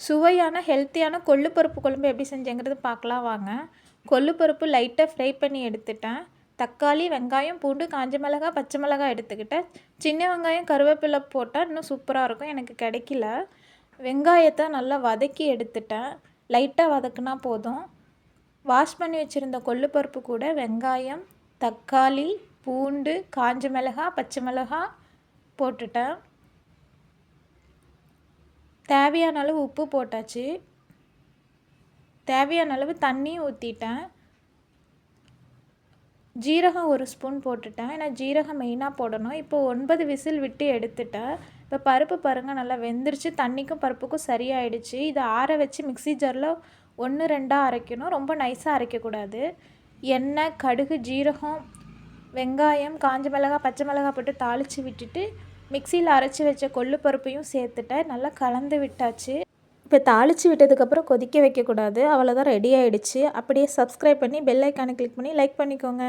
சுவையான ஹெல்த்தியான கொள்ளு பருப்பு குழம்பு எப்படி செஞ்சேங்கிறது பார்க்கலாம் வாங்க. கொள்ளு பருப்பு லைட்டாக ஃப்ரை பண்ணி எடுத்துட்டேன். தக்காளி வெங்காயம் பூண்டு காஞ்ச மிளகா பச்சை மிளகாய் எடுத்துக்கிட்டேன். சின்ன வெங்காயம் கருவேப்பிலை போட்டால் இன்னும் சூப்பராக இருக்கும் எனக்கு கிடைக்கல. வெங்காயத்தை நல்லா வதக்கி எடுத்துட்டேன். லைட்டாக வதக்குனா போதும். வாஷ் பண்ணி வச்சுருந்த கொள்ளு பருப்பு கூட வெங்காயம் தக்காளி பூண்டு காஞ்ச மிளகா பச்சை மிளகா போட்டுட்டேன். தேவையான அளவு உப்பு போட்டாச்சு. தேவையான அளவு தண்ணியும் ஊற்றிட்டேன் ஜீரகம் ஒரு ஸ்பூன் போட்டுட்டேன். ஏன்னா ஜீரகம் மெயினாக போடணும். இப்போ ஒன்பது விசில் விட்டு எடுத்துட்டேன். இப்போ பருப்பு பாருங்கள் நல்லா வெந்துருச்சு. தண்ணிக்கும் பருப்புக்கும் சரியாயிடுச்சு. இதை ஆற வச்சு மிக்சி ஜாரில் ஒன்று ரெண்டாக அரைக்கணும். ரொம்ப நைஸாக அரைக்கக்கூடாது. எண்ணெய் கடுகு ஜீரகம் வெங்காயம் காஞ்ச மிளகா பச்சை மிளகாய் போட்டு தாளித்து விட்டுட்டு மிக்சியில் அரைச்சி வச்ச கொள்ளு பருப்பையும் சேர்த்துட்டேன். நல்லா கலந்து விட்டாச்சு. இப்போ தாளித்து விட்டதுக்கப்புறம் கொதிக்க வைக்கக்கூடாது. அவ்வளோதான் ரெடி ஆகிடுச்சு அப்படியே சப்ஸ்கிரைப் பண்ணி பெல் ஐக்கானை கிளிக் பண்ணி லைக் பண்ணிக்கோங்க.